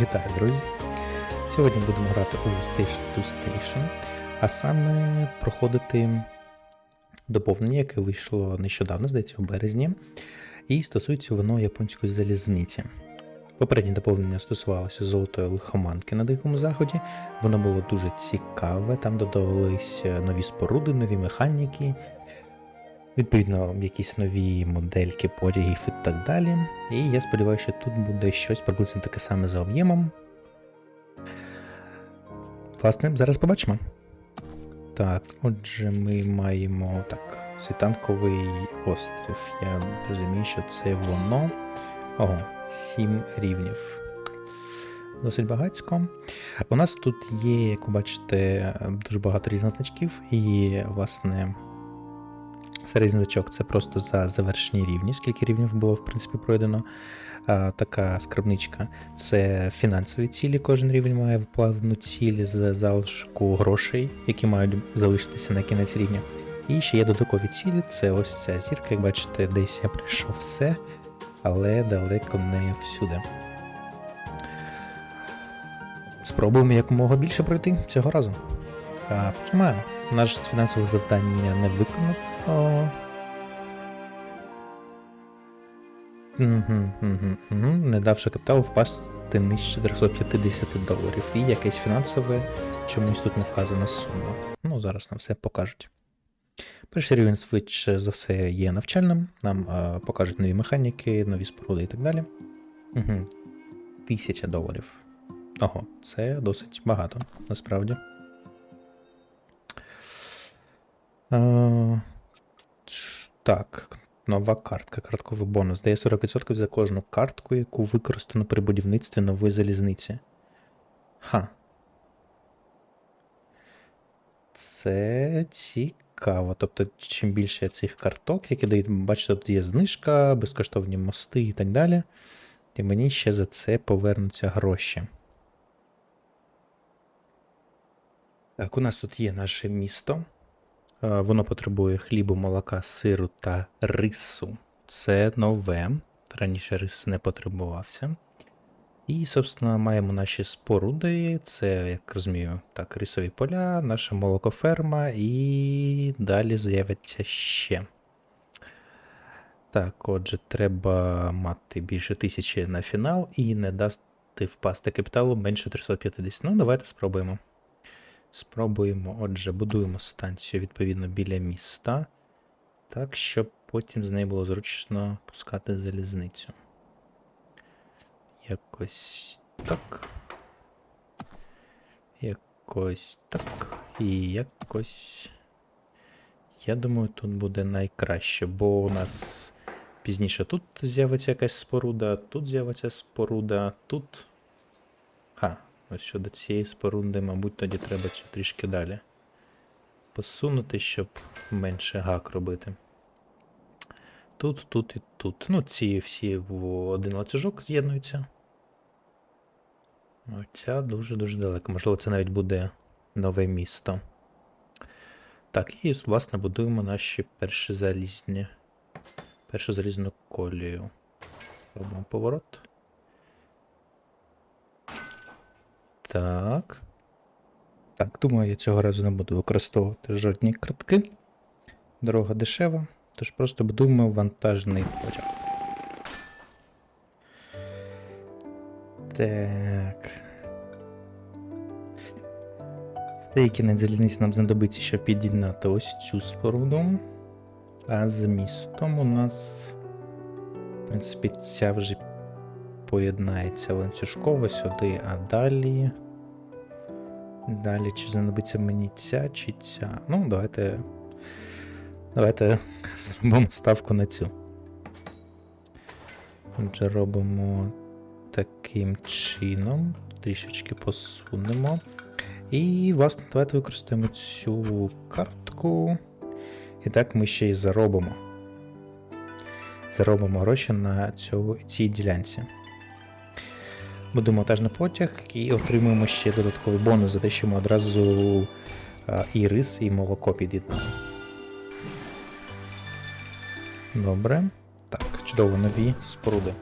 Вітаю, друзі! Сьогодні будемо грати у Station to Station, а саме проходити доповнення, яке вийшло нещодавно, здається, у березні, і стосується воно японської залізниці. Попереднє доповнення стосувалося золотої лихоманки на Дикому Заході. Воно було дуже цікаве, там додавалися нові споруди, нові механіки, відповідно, якісь нові модельки потягів і так далі. І я сподіваюся, що тут буде щось приблизно таке саме за об'ємом. Власне, зараз побачимо. Так, отже, ми маємо так, світанковий острів. Я розумію, що це воно. Ого, 7 рівнів. Досить багатько. У нас тут є, як ви бачите, дуже багато різних значків, і, власне, середній значок це просто за завершені рівні, скільки рівнів було, в принципі, пройдено. А, така скарбничка це фінансові цілі. Кожен рівень має вплавну ціль з залишку грошей, які мають залишитися на кінець рівня. І ще є додаткові цілі, це ось ця зірка, як бачите, десь я прийшов все, але далеко не всюди. Спробуємо якомога більше пройти цього разу. Починаємо. Наше фінансове завдання не виконано. Не давши капіталу впасти нижче 350 доларів. І якесь фінансове чомусь тут не вказана сума. Ну, зараз нам все покажуть. Перший рівень швидше за все є навчальним. Нам е, покажуть нові механіки, нові споруди і так далі. Угу. Тисяча доларів. Ого, це досить багато, насправді. Е, так, нова картка, картковий бонус. Дає 40% за кожну картку, яку використано при будівництві нової залізниці. Ха. Це цікаво. Тобто, чим більше цих карток, які дають, бачите, тут є знижка, безкоштовні мости і так далі. І мені ще за це повернуться гроші. Так, у нас тут є наше місто. Е, Воно потребує хлібу, молока, сиру та рису. Це нове. Раніше рис не потребувався. І, собственно, маємо наші споруди. Це, як розумію, так, рисові поля, наша молокоферма, і далі з'явиться ще. Так, отже, треба мати більше тисячі на фінал і не дати впасти капіталу менше 350. Ну, давайте спробуємо. Спробуємо, отже, будуємо станцію відповідно біля міста, так, щоб потім з неї було зручно пускати залізницю. Якось так. Якось так. І якось. Я думаю, тут буде найкраще, бо у нас пізніше тут з'явиться якась споруда, тут з'явиться споруда, тут. Ось щодо цієї споруди, мабуть, тоді треба ще трішки далі посунути, щоб менше гак робити. Тут, тут і тут. Ну, ці всі в один ланцюжок з'єднуються. Оця дуже-дуже далеко. Можливо, це навіть буде нове місто. Так, і, власне, будуємо наші перші залізні. Першу залізну колію. Робимо поворот. Так. Так, думаю, я цього разу не буду використовувати жодні картки. Дорога дешева, тож просто будуємо вантажний потяг. Так. Цей кінець залізниці нам знадобиться, щоб під'єднати ось цю споруду. А з містом у нас, в принципі, ця вже поєднається ланцюжково сюди, а далі. Далі, чи знадобиться мені ця, чи ця. Ну, давайте. Давайте зробимо ставку на цю. Отже, робимо таким чином. Трішечки посунемо. І, власне, давайте використаємо цю картку. І так ми ще й заробимо. Заробимо гроші на цю, цій ділянці. Будемо монтажний потяг і отримуємо ще додатковий бонус за те, що ми одразу і рис, і молоко під'єднали. Добре. Так, чудово, нові споруди.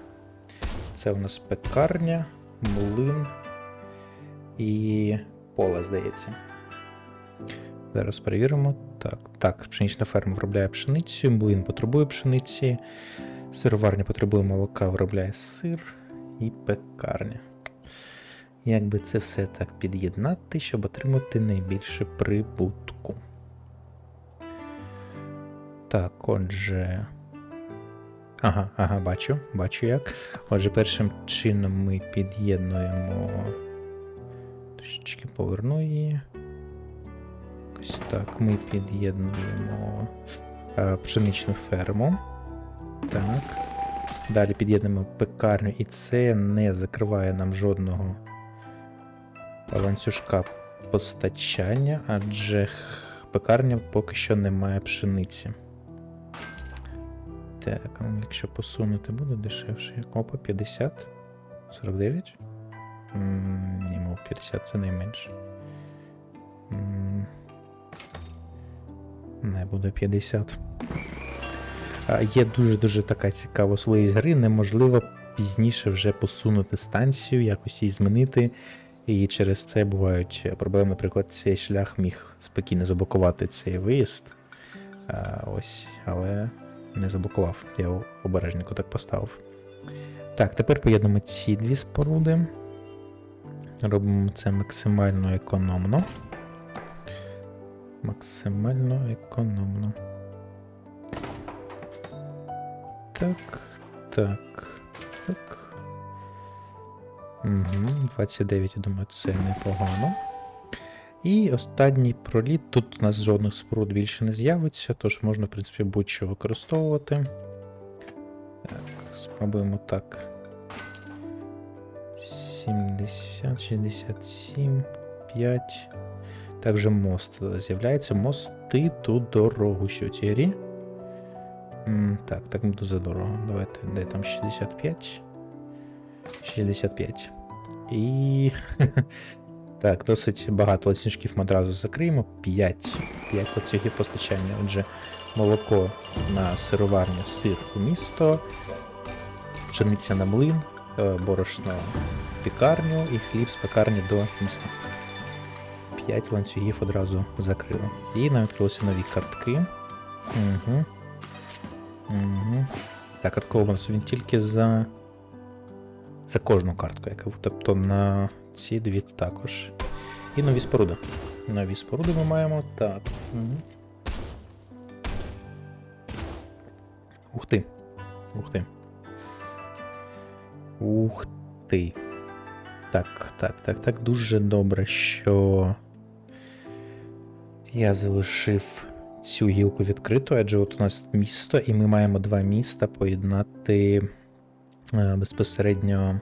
Це у нас пекарня. млин і поле, здається. Зараз перевіримо. Так, так, пшенична ферма виробляє пшеницю, млин потребує пшениці, сироварня потребує молока, виробляє сир і пекарня. Як би це все так під'єднати, щоб отримати найбільше прибутку? Так, отже. Ага, ага, бачу, бачу як. Отже, першим чином ми під'єднуємо. Трішечки поверну її. Ось так, ми під'єднуємо е, пшеничну ферму. Так. Далі під'єднуємо пекарню, і це не закриває нам жодного ланцюжка постачання, адже пекарня поки що не має пшениці. Так, якщо посунути буде дешевше. Опа, 50? 49? Ні, мов 50 це найменше. Не буде 50. Є дуже-дуже така цікава особливість гри. Неможливо пізніше вже посунути станцію, якось її змінити. І через це бувають проблеми. Наприклад, цей шлях міг спокійно заблокувати цей виїзд. Ось, але не заблокував. Я обережненько так поставив. Так, тепер поєднуємо ці дві споруди. Робимо це максимально економно. Максимально економно. Так, так, так. Угу, 29, я думаю, це непогано. І останній проліт. Тут у нас жодних споруд більше не з'явиться, тож можна, в принципі, будь-що використовувати. Так, спробуємо так. 70, 67, 5. Також мост з'являється. Мости тут дорогу що в. Так, так буде задорого. Давайте, де там 65? 65. І. Так, досить багато ласничків ми одразу закриємо. 5. 5 ланцюгів постачання. Отже, молоко на сироварню, сир у місто, пшениця на млин, е, борошно в пікарню і хліб з пекарні до міста. 5 ланцюгів одразу закрили. І нам відкрилися нові картки. Угу. Угу. Так, картковий бонус він тільки за. За кожну картку, яка тобто на ці дві також. І нові споруди. Нові споруди ми маємо. Так. Угу. Ух ти. Ух ти. Ух ти. Так, так, так, так. Дуже добре, що я залишив цю гілку відкритою, адже от у нас місто, і ми маємо два міста поєднати е, безпосередньо.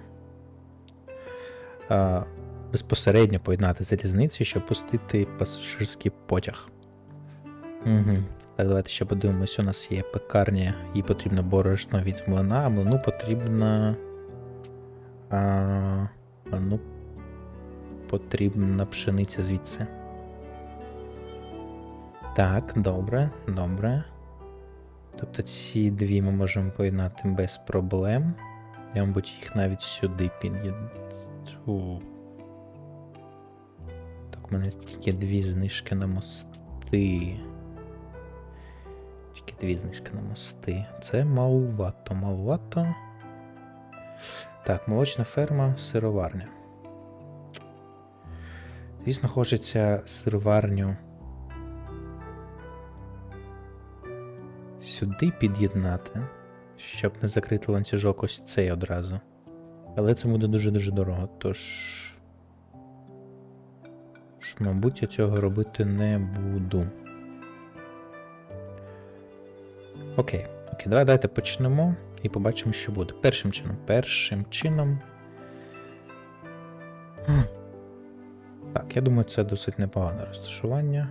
е, Безпосередньо поєднати залізниці, щоб пустити пасажирський потяг. Угу. Так, давайте ще подивимось. У нас є пекарня, їй потрібно борошно від млина, а млину потрібна. А, млину потрібна пшениця звідси. Так, добре, добре. Тобто ці дві ми можемо поєднати без проблем. Я, мабуть, їх навіть сюди під'їду. Так, у мене тільки дві знижки на мости. Тільки дві знижки на мости. Це малувато, малувато. Так, молочна ферма, сироварня. Звісно, хочеться сироварню сюди під'єднати, щоб не закрити ланцюжок ось цей одразу. Але це буде дуже-дуже дорого, тож. Мабуть, я цього робити не буду. Окей, окей, давай давайте почнемо і побачимо, що буде. Першим чином. Першим чином. Так, я думаю, це досить непогане розташування.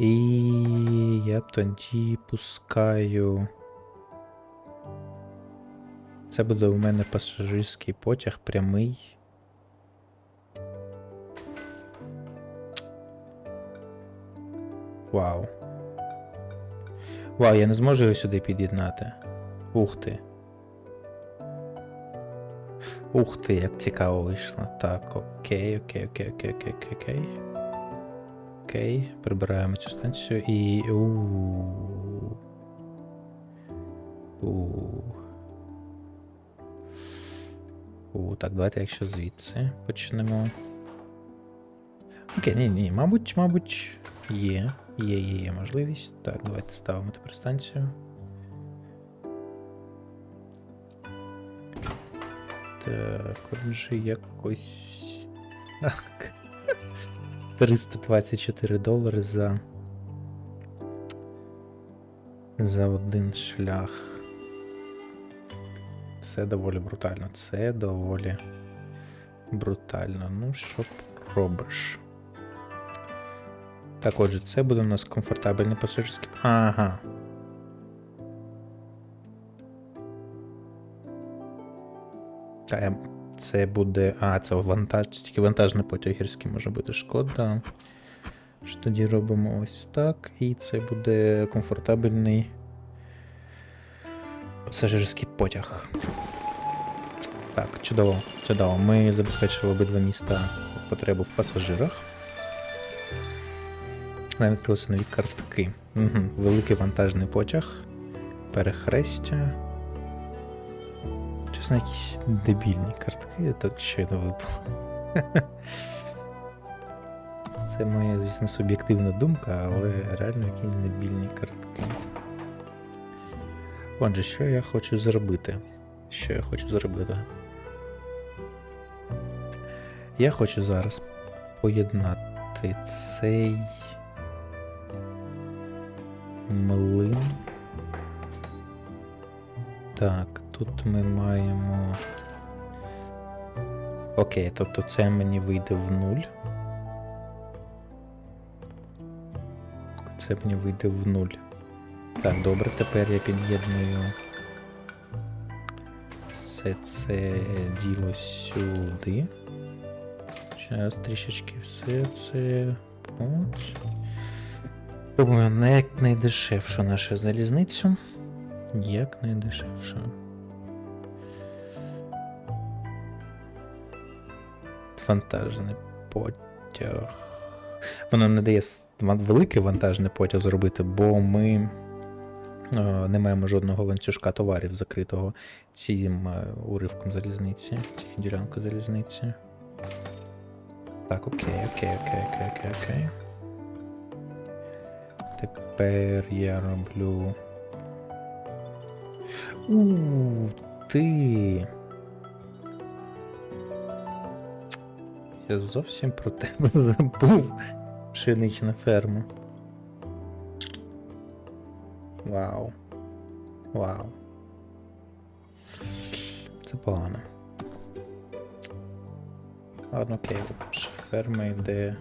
І я тоді пускаю. Це буде у мене пасажирський потяг прямий. Вау. Вау, я не зможу його сюди під'єднати. Ух ти. Ух ти, як цікаво вийшло. Так, окей, окей, окей, окей, окей, окей, окей. Прибираємо цю станцію і. У, так, давайте якщо звідси почнемо. Окей, ні, ні, мабуть, мабуть, є. Є, є, є можливість. Так, давайте ставимо тепер станцію. Так, отже, якось. Так. 324 долари за. За один шлях. Це доволі брутально. Це доволі брутально. Ну, що робиш? Так, отже, це буде у нас комфортабельний пасажирський. Ага. Та, я- це буде. А, це вантаж, тільки вантажний потяг гірський може бути шкода. Що тоді робимо ось так. І це буде комфортабельний пасажирський потяг. Так, чудово, чудово. Ми забезпечили обидва міста потребу в пасажирах. Нам відкрилися нові картки. Угу. Великий вантажний потяг. Перехрестя. Чесно, якісь дебільні картки, я так щойно випало. Це моя, звісно, суб'єктивна думка, але реально якісь дебільні картки. Отже, що я хочу зробити? Що я хочу зробити? Я хочу зараз поєднати цей млин. Так, тут ми маємо. Окей, тобто це мені вийде в нуль. Це мені вийде в нуль. Так, добре, тепер я під'єдную все це діло сюди. Зараз трішечки все це. От. Пробуємо на як найдешевшу нашу залізницю. Як найдешевшу. Вантажний потяг. Воно не дає великий вантажний потяг зробити, бо ми е, не маємо жодного ланцюжка товарів закритого цим е, уривком залізниці, ділянкою залізниці. Так, окей, окей, окей, окей, окей, окей. Тепер я роблю. У ти. Я зовсім про тебе забув. Пшенична ферма. Вау. Вау. Це погано. Ладно, окей, ферма йде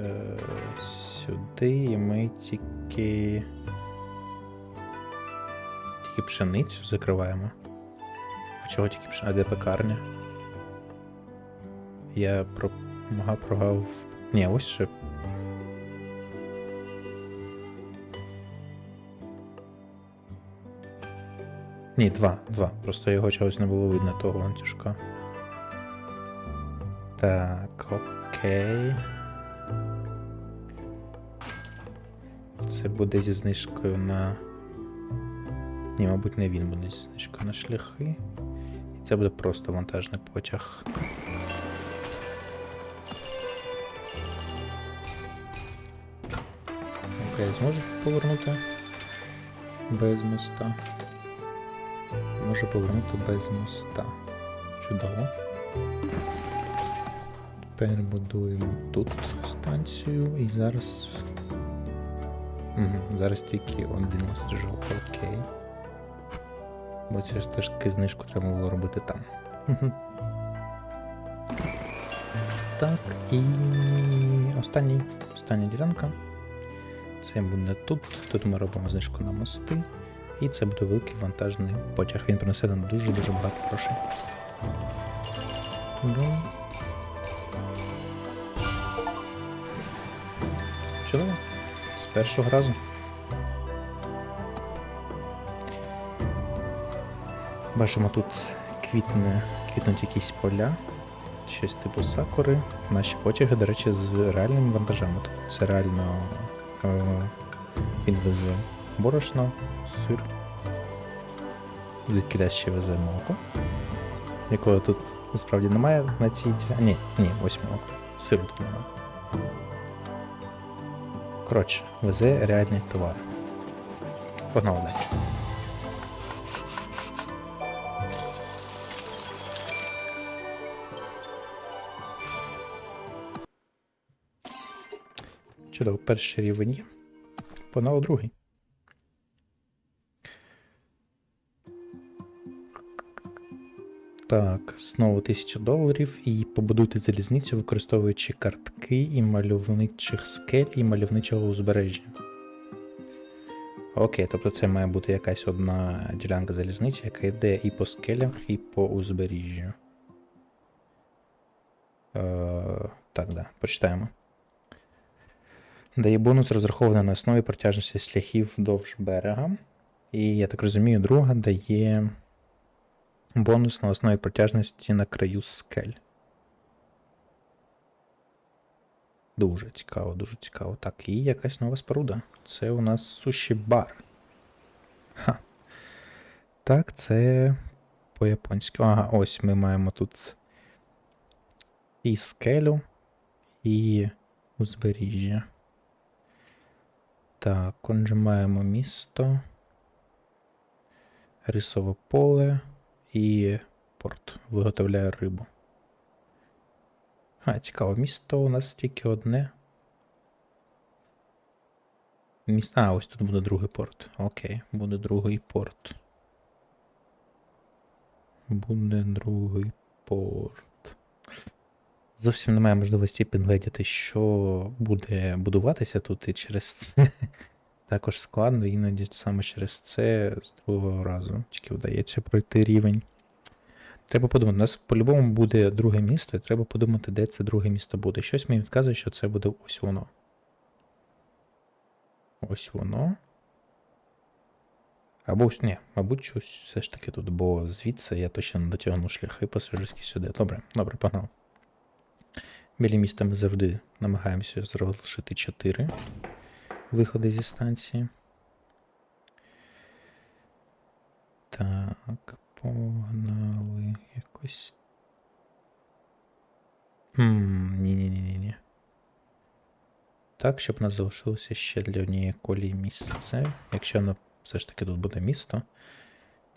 е, сюди, і ми тільки. Тільки пшеницю закриваємо. А чого тільки пшеницю? А де пекарня? Я про... Ага, прогав. Ні, ось ще. Ні, два, два. Просто його чогось не було видно того ланцюжка. Так, окей. Це буде зі знижкою на. Ні, мабуть, не він буде зі знижкою на шляхи. І це буде просто вантажний потяг. Окей, зможу повернути без моста. Можу повернути без моста. Чудово. Тепер будуємо тут станцію і зараз. Угу, зараз тільки один острижок, окей. Бо це ж теж знижку треба було робити там. Так, і останній, остання ділянка. Це буде тут. Тут ми робимо знижку на мости. І це буде великий вантажний потяг. Він принесе нам дуже-дуже багато грошей. Чудово. З першого разу. Бачимо тут квітне, квітнуть якісь поля, щось типу сакури. Наші потяги, до речі, з реальними вантажами. Тобто це реально він везе борошно, сир. Звідки ще везе молоко, якого тут насправді немає на цій ділянці. Ні, ні, ось молоко. Сиру тут немає. Коротше, везе реальний товар. Погнали далі. Чудово, перший рівень є. Погнали другий. Так, знову 1000 доларів і побудуйте залізницю, використовуючи картки і мальовничих скель і мальовничого узбережжя. Окей, тобто це має бути якась одна ділянка залізниці, яка йде і по скелях, і по узбережжю. Е, так, да, почитаємо. Дає бонус розрахований на основі протяжності шляхів вдовж берега. І, я так розумію, друга дає бонус на основі протяжності на краю скель. Дуже цікаво, дуже цікаво. Так, і якась нова споруда. Це у нас суші бар. Ха. Так, це по-японськи. Ага, ось ми маємо тут і скелю, і узбережжя. Так, маємо місто, рисове поле і порт. Виготовляє рибу. А, цікаво, місто у нас тільки одне. Міс... А, ось тут буде другий порт. Окей, буде другий порт. Буде другий порт. Зовсім немає можливості підгледіти, що буде будуватися тут, і через це також складно, іноді саме через це з другого разу тільки вдається пройти рівень. Треба подумати, у нас по-любому буде друге місто, і треба подумати, де це друге місто буде. Щось мені відказує, що це буде ось воно. Ось воно. Або ні, мабуть, щось все ж таки тут, бо звідси я точно не дотягну шляхи пасажирські сюди. Добре, добре, погнав. Біля міста ми завжди намагаємося залишити 4 виходи зі станції. Так, погнали якось. Ні-ні-ні-ні. Так, щоб у нас залишилося ще для однієї колії місце. Якщо воно все ж таки тут буде місто,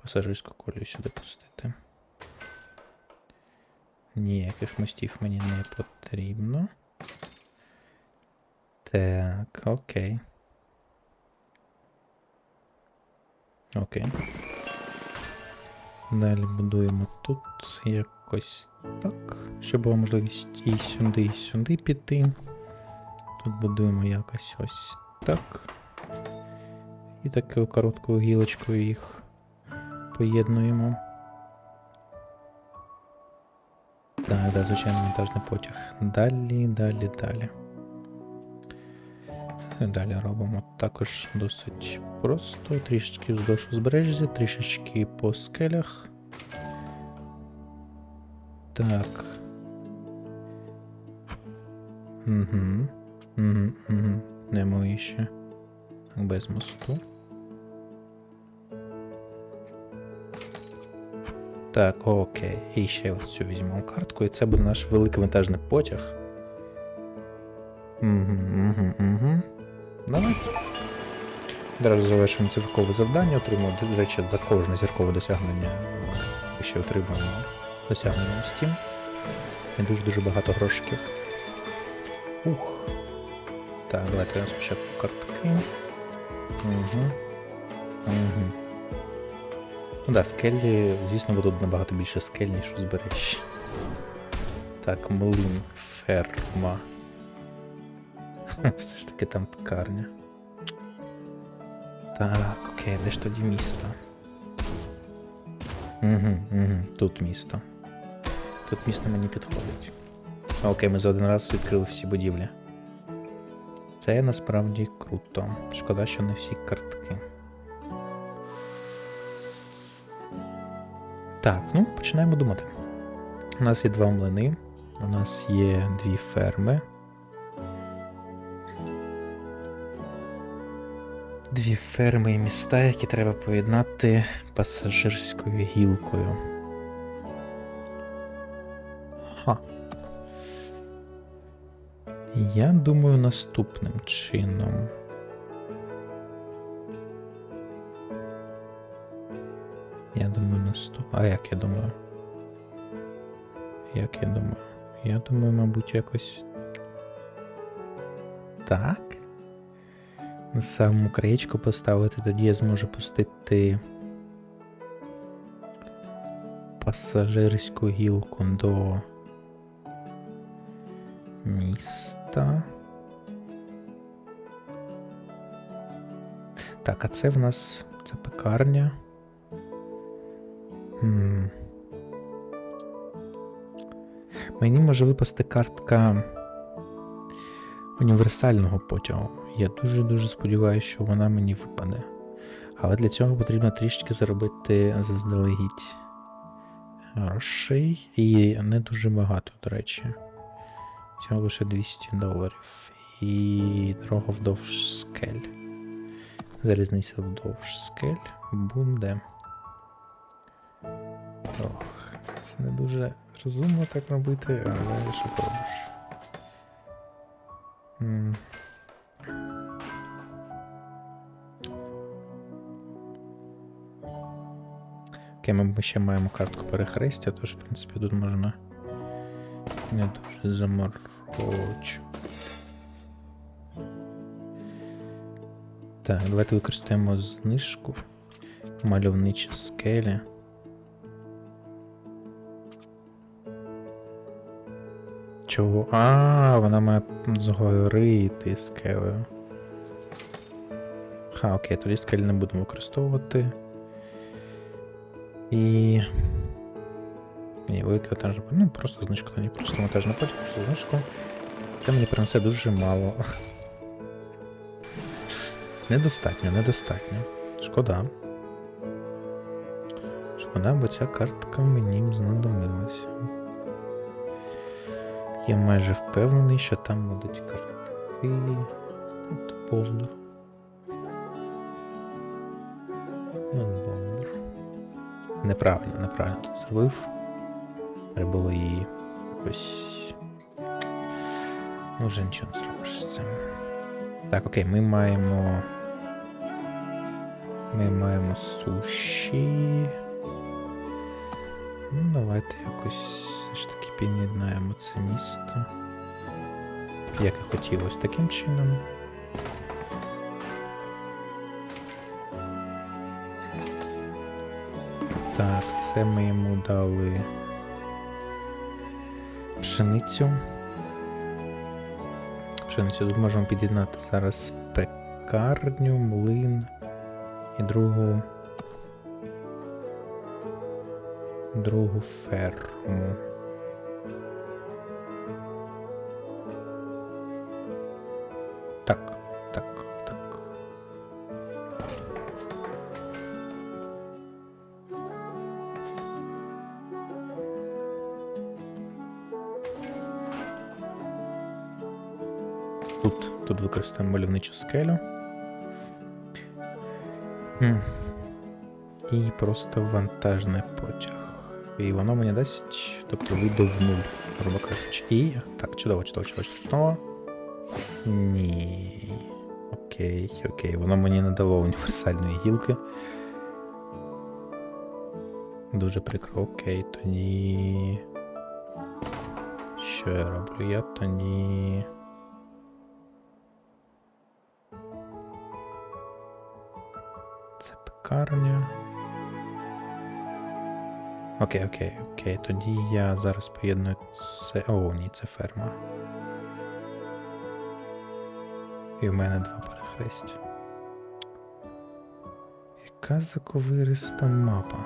пасажирську колію сюди пустити. Ніяких мостів мені не потрібно. Так, окей. Окей. Далі будуємо тут якось так, щоб була можливість і сюди, і сюди піти. Тут будуємо якось ось так. І такою короткою гілочкою їх поєднуємо. Так, да, звичайно, монтажний потяг. Далі, далі, далі. Далі робимо також досить просто. Трішечки вздовж узбережжя, трішечки по скелях. Так. Угу. Угу, угу. Немо ще. Так, без мосту. Так, окей. І ще цю візьмемо картку, і це буде наш великий вантажний потяг. Угу, угу, угу. Давайте. Одразу завершуємо зіркове завдання, отримуємо, до речі, за кожне зіркове досягнення ще отримуємо досягнення в Steam. І дуже-дуже багато грошиків. Ух. Так, давайте спочатку картки. Угу. Угу. Ну да, скелі, звісно, будуть набагато більше скель, ніж узбережжя. Так, млин, ферма. Все ж таки там пекарня. Так, окей, де ж тоді місто? Угу, угу, тут місто. Тут місто мені підходить. Окей, ми за один раз відкрили всі будівлі. Це насправді круто. Шкода, що не всі картки. Так, ну починаємо думати. У нас є два млини, у нас є дві ферми. Дві ферми і міста, які треба поєднати пасажирською гілкою. Ха. Я думаю наступним чином. Я. А як я думаю? Як я думаю? Я думаю, мабуть, якось. Так. На самому краєчку поставити, тоді я зможу пустити пасажирську гілку до міста. Так, а це в нас це пекарня. Мені може випасти картка універсального потягу. Я дуже-дуже сподіваюся, що вона мені випаде. Але для цього потрібно трішки заробити заздалегідь грошей. І не дуже багато, до речі. Всього лише 200 доларів. І дорога вдовж скель. Залізниця вдовж скель. Буде. Ох, це не дуже розумно так робити, але що поробиш. М. Окей, ми ще маємо картку перехрестя, тож, в принципі, тут можна не дуже заморочувати. Так, давайте використаємо знижку. Мальовничі скелі. Чого? А, вона має згорити скелею. Ха, окей, тоді скелі не будемо використовувати. І. Ні, великий вантаж. Ну, просто знижку тоді, просто монтаж на потім, просто знижку. Це мені принесе дуже мало. Недостатньо, недостатньо. Шкода. Шкода, бо ця картка мені знадобилася. Я майже впевнений, що там будуть картки. От повно. Бомбер. Неправильно, неправильно тут зробив. Треба було її якось. Ну, вже нічого не зробиш з цим. Так, окей, ми маємо. Ми маємо суші. Ну, давайте якось все ж таки під'єднаємо це місто. Як і хотілося таким чином. Так, це ми йому дали пшеницю. Пшеницю тут можемо під'єднати зараз пекарню, млин і другу. Другу ферму. Використаємо мальовничу скелю. І просто вантажний потяг. І воно мені дасть, тобто вийде в нуль, грубо кажучи. І. Так, чудово, чудово, чудово, чудово. Ні. Окей, окей. Воно мені не дало універсальної гілки. Дуже прикро, окей, тоді. Що я роблю? Я тоді. Це пекарня. Окей, окей, окей. Тоді я зараз поєдную це. О, ні, це ферма. І в мене два перехрестя. Яка заковириста мапа.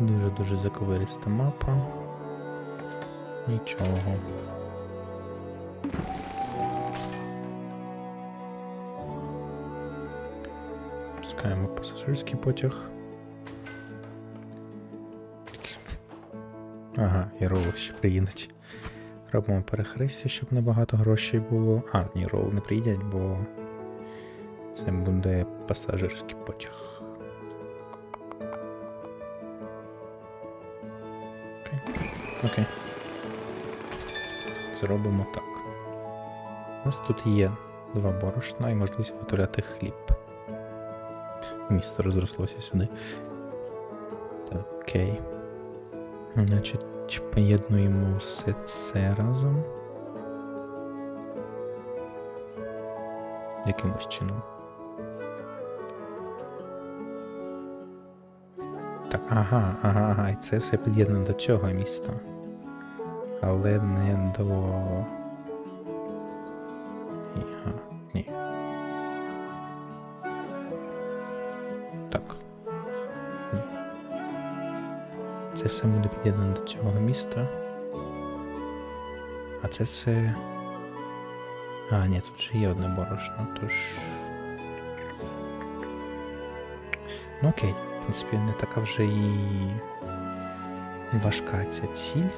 Дуже-дуже заковириста мапа. Нічого. Пускаємо пасажирський потяг. Ага, і ролл ще приїдуть. Робимо перехрестя, щоб набагато грошей було. А, ні, ролл не приїдять, бо це буде пасажирський потяг. Окей. Окей. Зробимо так. У нас тут є два борошна і можливість виготовляти хліб. Місто розрослося сюди. Так, окей. Значить, поєднуємо все це разом. Якимось чином. Так, ага, ага, ага, і це все під'єднано до цього міста. Але не до. Так. Це все буде під'єднано до цього міста. А це все. А, ні, тут же є одне борошно, тож. Ну окей, в принципі, не така вже і важка ця ціль.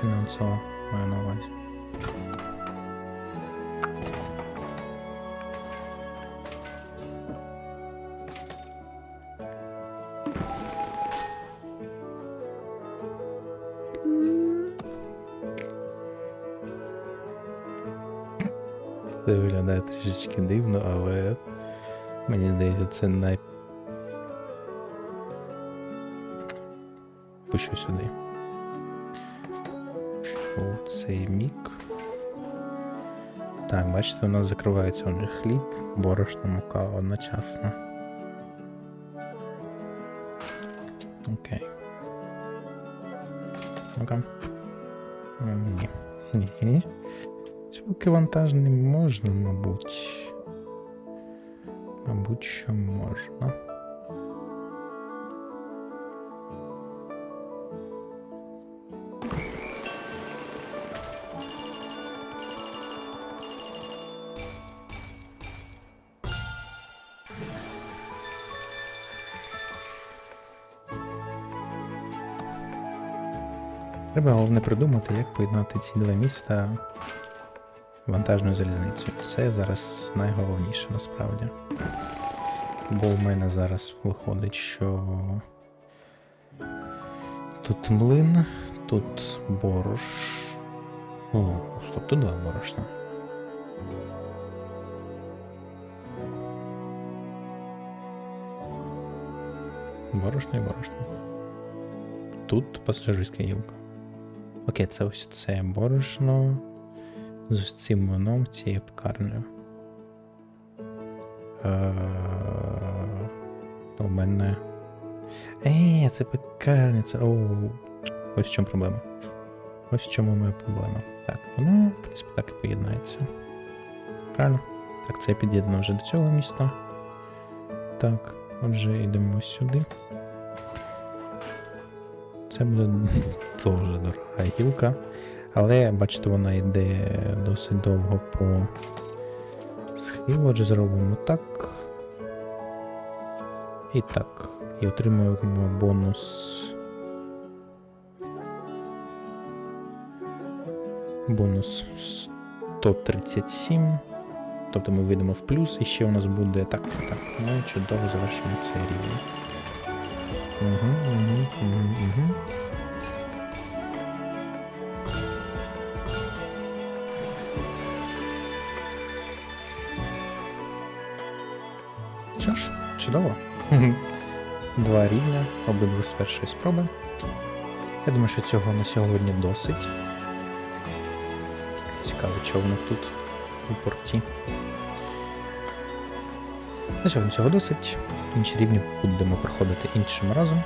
Фінансово маю на увазі. Мені здається, це най. Пущу сюди. Що цей мік. Так, бачите, у нас закривається отже хліб, борошно, мука одночасно. Окей. Ну-ка. Ні. Ні. Звуки вантажні можна, мабуть. Мабуть, що можна. Треба головне придумати, як поєднати ці два міста вантажною залізницею. Це зараз найголовніше насправді. Бо в мене зараз виходить, що тут млин, тут борош. О, стоп, тут два борошна. Борошно і борошно. Тут пасажирська гілка. Окей, це ось це борошно з цим вином цією пекарнею. Е, У мене. Е, це пекарня, це. Оу. Ось в чому проблема. Ось в чому моя проблема. Так, воно, в принципі, так і поєднається. Правильно? Так, це під'єднано вже до цього міста. Так, отже, йдемо сюди. Це буде дуже дорога гілка. Але бачите, вона йде досить довго по схилу. Отже, зробимо так. І так. І отримуємо бонус. Бонус 137. Тобто ми вийдемо в плюс, і ще у нас буде. Так, так. Ну чудово завершимо цей рівень. Угу, угу, угу, угу. Чудово. Два рівня, обидва з першої спроби. Я думаю, що цього на сьогодні досить. Цікаво, них тут у порті. На сьогодні цього досить. Інші рівні будемо проходити іншим разом.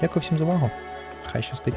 Дякую всім за увагу. Хай щастить.